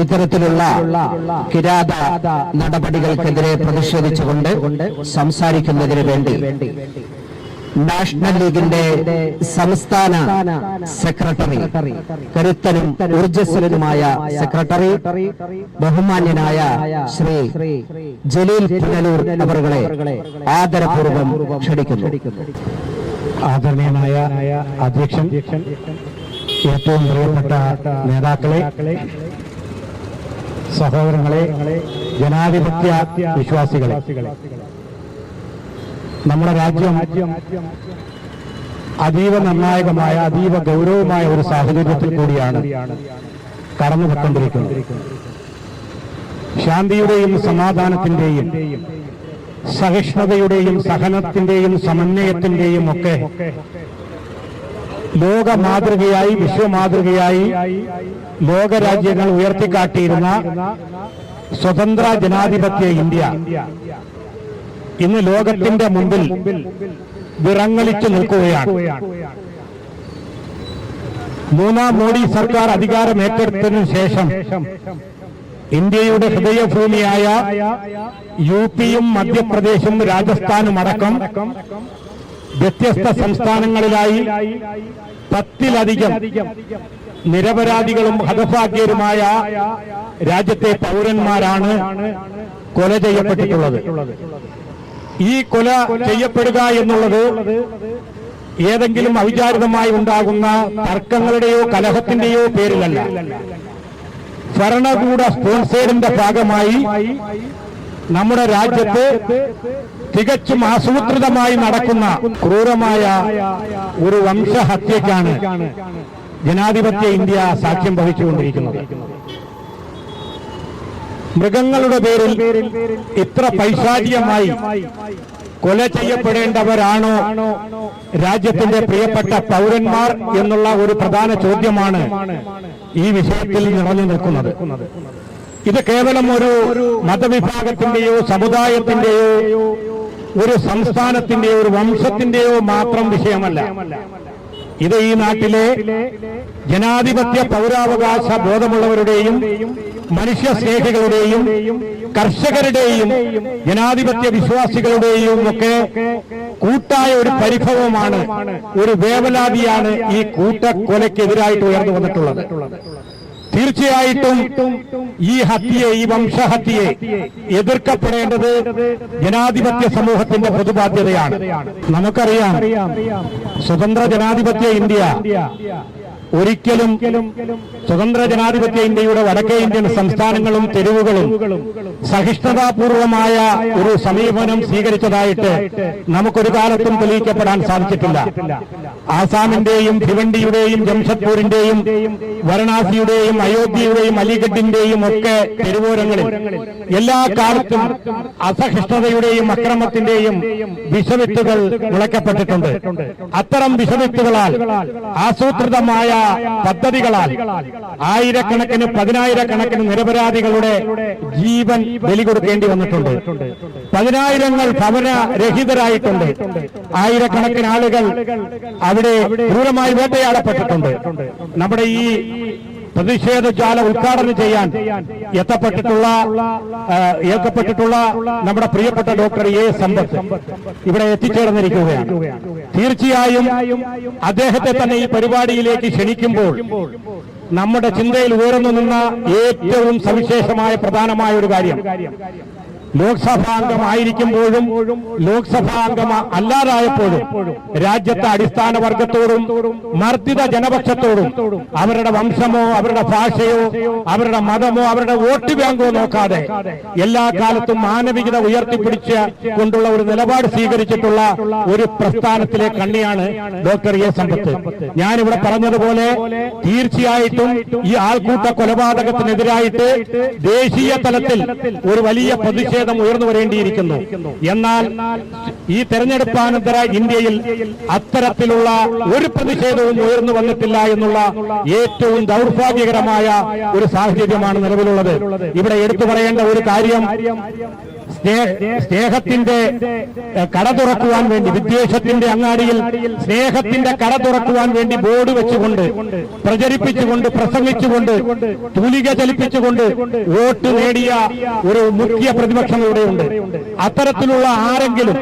ഇത്തരത്തിലുള്ള കിരാത നടപടികൾക്കെതിരെ പ്രതിഷേധിച്ചുകൊണ്ട് സംസാരിക്കുന്നതിന് വേണ്ടി നാഷണൽ ലീഗിന്റെ സംസ്ഥാന സെക്രട്ടറി കരുത്തനും ഊർജസ്വലനുമായ സെക്രട്ടറി ബഹുമാന്യനായ ശ്രീ ജലീൽ പുനലൂർ അവറുകളെ ആദരപൂർവം ക്ഷണിക്കുന്നു. ആദരണീയനായ അധ്യക്ഷൻ ഏറ്റവും പ്രിയപ്പെട്ട നേതാക്കളെ സഹോദരങ്ങളെ ജനാധിപത്യ വിശ്വാസികളെ. നമ്മുടെ രാജ്യം അതീവ നിർണായകമായ അതീവ ഗൗരവമായ ഒരു സാഹചര്യത്തിൽ കൂടിയാണ് കടന്നുപോയിക്കൊണ്ടിരിക്കുന്നത് ശാന്തിയുടെയും സമാധാനത്തിന്റെയും സഹിഷ്ണുതയുടെയും സഹനത്തിന്റെയും സമന്വയത്തിന്റെയും ഒക്കെ ലോക മാതൃകയായി വിശ്വമാതൃകയായി ലോകരാജ്യങ്ങൾ ഉയർത്തിക്കാട്ടിയിരുന്ന സ്വതന്ത്ര ജനാധിപത്യ ഇന്ത്യ. ഇന്ന് ലോകത്തിന്റെ മുമ്പിൽ വിറങ്ങലിച്ചു നിൽക്കുകയാണ്. മൂന്നാം മോഡി സർക്കാർ അധികാരം ഏറ്റെടുത്തതിനു ശേഷം ഇന്ത്യയുടെ ഹൃദയഭൂമിയായ യു പിയും മധ്യപ്രദേശും രാജസ്ഥാനും അടക്കം വ്യത്യസ്ത സംസ്ഥാനങ്ങളിലായി പത്തിലധികം നിരപരാധികളും ഹതഭാഗ്യരുമായ രാജ്യത്തെ പൗരന്മാരാണ് കൊല ചെയ്യപ്പെട്ടിട്ടുള്ളത്. ഈ കൊല ചെയ്യപ്പെടുക എന്നുള്ളത് ഏതെങ്കിലും അവിചാരിതമായി ഉണ്ടാകുന്ന തർക്കങ്ങളുടെയോ കലഹത്തിന്റെയോ പേരിലല്ല. ഭരണകൂട സ്പോൺസേഡിന്റെ ഭാഗമായി നമ്മുടെ രാജ്യത്ത് തികച്ചും ആസൂത്രിതമായി നടക്കുന്ന ക്രൂരമായ ഒരു വംശഹത്യക്കാണ് ജനാധിപത്യ ഇന്ത്യ സാക്ഷ്യം വഹിച്ചുകൊണ്ടിരിക്കുന്നത്. മൃഗങ്ങളുടെ പേരിൽ ഇത്ര പൈശാചികമായി കൊല ചെയ്യപ്പെടേണ്ടവരാണോ രാജ്യത്തിന്റെ പ്രിയപ്പെട്ട പൗരന്മാർ എന്നുള്ള ഒരു പ്രധാന ചോദ്യമാണ് ഈ വിഷയത്തിൽ നിറഞ്ഞു നിൽക്കുന്നത്. ഇത് കേവലം ഒരു മതവിഭാഗത്തിന്റെയോ സമുദായത്തിന്റെയോ ഒരു സംസ്ഥാനത്തിന്റെയോ ഒരു വംശത്തിന്റെയോ മാത്രം വിഷയമല്ല. ഇത് ഈ നാട്ടിലെ ജനാധിപത്യ പൗരാവകാശ ബോധമുള്ളവരുടെയും മനുഷ്യ സ്നേഹികളുടെയും കർഷകരുടെയും ജനാധിപത്യ വിശ്വാസികളുടെയും ഒക്കെ കൂട്ടായ ഒരു പരിഭവമാണ് ഒരു വേവലാതിയാണ് ഈ കൂട്ടക്കൊലയ്ക്കെതിരായിട്ട് ഉയർന്നു വന്നിട്ടുള്ളത്. തീർച്ചയായിട്ടും ഈ ഹത്യയെ ഈ വംശഹത്യയെ എതിർക്കപ്പെടേണ്ടത് ജനാധിപത്യ സമൂഹത്തിന്റെ പൊതുബാധ്യതയാണ്. നമുക്കറിയാം സ്വതന്ത്ര ജനാധിപത്യ ഇന്ത്യ ഒരിക്കലും സ്വതന്ത്ര ജനാധിപത്യ ഇന്ത്യയുടെ വടക്കേ ഇന്ത്യൻ സംസ്ഥാനങ്ങളും തെരുവുകളും സഹിഷ്ണുതാപൂർവമായ ഒരു സമീപനം സ്വീകരിച്ചതായിട്ട് നമുക്കൊരു കാലത്തും തെളിയിക്കപ്പെടാൻ സാധിച്ചിട്ടില്ല. ആസാമിന്റെയും ഭിവണ്ടിയുടെയും ജംഷഡ്പൂരിന്റെയും വാരണാസിയുടെയും അയോധ്യയുടെയും അലിഗഡിന്റെയും ഒക്കെ തെരുവോരങ്ങളിൽ എല്ലാ കാലത്തും അസഹിഷ്ണുതയുടെയും അക്രമത്തിന്റെയും വിഷവിത്തുകൾ മുളയ്ക്കപ്പെട്ടിട്ടുണ്ട്. അത്തരം വിഷവിത്തുകളാൽ ആസൂത്രിതമായ പദ്ധതികളാൽ ആയിരക്കണക്കിന് പതിനായിരക്കണക്കിന് നിരപരാധികളുടെ ജീവൻ ബലി കൊടുക്കേണ്ടി വന്നിട്ടുണ്ട്. പതിനായിരങ്ങൾ ഭവനരഹിതരായിട്ടുണ്ട്. ആയിരക്കണക്കിന് ആളുകൾ അവിടെ ക്രൂരമായി വേട്ടയാടപ്പെട്ടിട്ടുണ്ട്. നമ്മുടെ ഈ പ്രതിഷേധജാല ഉദ്ഘാടനം ചെയ്യാൻ എത്തപ്പെട്ടിട്ടുള്ള ഏൽക്കപ്പെട്ടിട്ടുള്ള നമ്മുടെ പ്രിയപ്പെട്ട ഡോക്ടർ എ സമ്പത്ത് ഇവിടെ എത്തിച്ചേർന്നിരിക്കുകയാണ്. തീർച്ചയായും അദ്ദേഹത്തെ തന്നെ ഈ പരിപാടിയിലേക്ക് ക്ഷണിക്കുമ്പോൾ നമ്മുടെ ചിന്തയിൽ ഉയർന്നു നിന്ന ഏറ്റവും സവിശേഷമായ പ്രധാനമായ ഒരു കാര്യം. ലോക്സഭാംഗമായിരിക്കുമ്പോഴും ലോക്സഭാംഗം അല്ലാതായപ്പോഴും രാജ്യത്തെ അടിസ്ഥാന വർഗത്തോടും മർദ്ദിത ജനപക്ഷത്തോടും അവരുടെ വംശമോ അവരുടെ ഭാഷയോ അവരുടെ മതമോ അവരുടെ വോട്ട് ബാങ്കോ നോക്കാതെ എല്ലാ കാലത്തും മാനവികത ഉയർത്തിപ്പിടിച്ച് കൊണ്ടുള്ള ഒരു നിലപാട് സ്വീകരിച്ചിട്ടുള്ള ഒരു പ്രസ്ഥാനത്തിലെ കണ്ണിയാണ് ഡോക്ടർ എ സമ്പത്ത്. ഞാനിവിടെ പറഞ്ഞതുപോലെ തീർച്ചയായിട്ടും ഈ ആൾക്കൂട്ട കൊലപാതകത്തിനെതിരായിട്ട് ദേശീയ തലത്തിൽ ഒരു വലിയ പ്രതിഷേധം ഉയർന്നു വരേണ്ടിയിരിക്കുന്നു. എന്നാൽ ഈ തെരഞ്ഞെടുപ്പാനന്തര ഇന്ത്യയിൽ അത്തരത്തിലുള്ള ഒരു പ്രതിഷേധവും ഉയർന്നു വന്നിട്ടില്ല എന്നുള്ള ഏറ്റവും ദൗർഭാഗ്യകരമായ ഒരു സാഹചര്യമാണ് നിലവിലുള്ളത്. ഇവിടെ എടുത്തു പറയേണ്ട ഒരു കാര്യം സ്നേഹത്തിന്റെ കട തുറക്കുവാൻ വേണ്ടി വിദ്വേഷത്തിന്റെ അങ്ങാടിയിൽ സ്നേഹത്തിന്റെ കട തുറക്കുവാൻ വേണ്ടി ബോർഡ് വെച്ചുകൊണ്ട് പ്രചരിപ്പിച്ചുകൊണ്ട് പ്രസംഗിച്ചുകൊണ്ട് തൂലിക ചലിപ്പിച്ചുകൊണ്ട് വോട്ട് നേടിയ ഒരു മുഖ്യ പ്രതിപക്ഷം ഇവിടെയുണ്ട് അത്തരത്തിലുള്ള ആരെങ്കിലും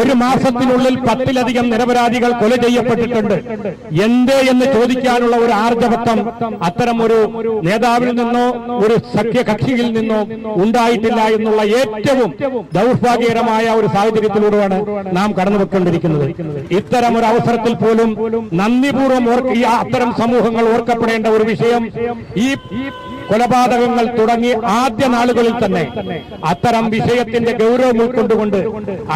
ഒരു മാസത്തിനുള്ളിൽ പത്തിലധികം നിരപരാധികൾ കൊല ചെയ്യപ്പെട്ടിട്ടുണ്ട്. എന്തേ എന്ന് ചോദിക്കാനുള്ള ഒരു ആർജവത്വം അത്തരം ഒരു നേതാവിൽ നിന്നോ ഒരു സഖ്യകക്ഷിയിൽ നിന്നോ ഉണ്ടായിട്ടില്ല എന്നുള്ള ഏറ്റവും ദൗർഭാഗ്യകരമായ ഒരു സാഹചര്യത്തിലൂടെയാണ് നാം കടന്നുപോയിക്കൊണ്ടിരിക്കുന്നത്. ഇത്തരം ഒരു അവസരത്തിൽ പോലും നന്ദിപൂർവം ഓർക്കുക അത്തരം സമൂഹങ്ങൾ ഓർക്കപ്പെടേണ്ട ഒരു വിഷയം ഈ കൊലപാതകങ്ങൾ തുടങ്ങി ആദ്യ നാളുകളിൽ തന്നെ അത്തരം വിഷയത്തിന്റെ ഗൗരവം ഉൾക്കൊണ്ടുകൊണ്ട്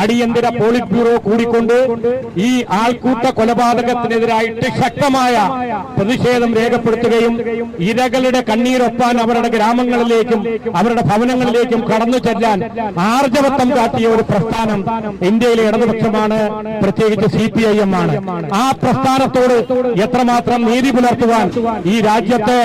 അടിയന്തര പോളിറ്റ് ബ്യൂറോ കൂടിക്കൊണ്ട് ഈ ആൾക്കൂട്ട കൊലപാതകത്തിനെതിരായിട്ട് ശക്തമായ പ്രതിഷേധം രേഖപ്പെടുത്തുകയും ഇരകളുടെ കണ്ണീരൊപ്പാൻ അവരുടെ ഗ്രാമങ്ങളിലേക്കും അവരുടെ ഭവനങ്ങളിലേക്കും കടന്നു ചെല്ലാൻ ആർജവത്വം കാട്ടിയ ഒരു പ്രസ്ഥാനം ഇന്ത്യയിലെ ഇടതുപക്ഷമാണ് പ്രത്യേകിച്ച് സി പി ഐ എം ആണ്. ആ പ്രസ്ഥാനത്തോട് എത്രമാത്രം നീതി പുലർത്തുവാൻ ഈ രാജ്യത്തെ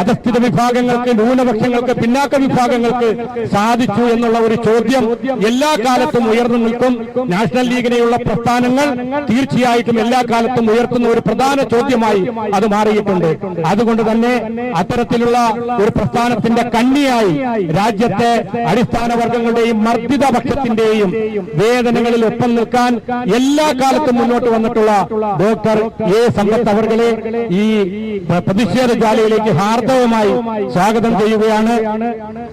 അധസ്ഥിത വിഭാഗങ്ങൾക്ക് ന്യൂനപക്ഷങ്ങൾക്ക് പിന്നാക്ക വിഭാഗങ്ങൾക്ക് സാധിച്ചു എന്നുള്ള ഒരു ചോദ്യം എല്ലാ കാലത്തും ഉയർന്നു നിൽക്കും. നാഷണൽ ലീഗിനെയുള്ള പ്രസ്ഥാനങ്ങൾ തീർച്ചയായിട്ടും എല്ലാ കാലത്തും ഉയർത്തുന്ന ഒരു പ്രധാന ചോദ്യമായി അത് മാറിയിട്ടുണ്ട്. അതുകൊണ്ട് തന്നെ അത്തരത്തിലുള്ള ഒരു പ്രസ്ഥാനത്തിന്റെ കണ്ണിയായി രാജ്യത്തെ അടിസ്ഥാന വർഗങ്ങളുടെയും മർദ്ദിത പക്ഷത്തിന്റെയും വേദനകളിൽ ഒപ്പം നിൽക്കാൻ എല്ലാ കാലത്തും മുന്നോട്ട് വന്നിട്ടുള്ള ഡോക്ടർ എ സമ്പത്ത് അവർകളെ ഈ പ്രതിഷേധ ജാലയിലേക്ക് ഹാർദവമായി സ്വാഗതം ചെയ്യുകയാണ്.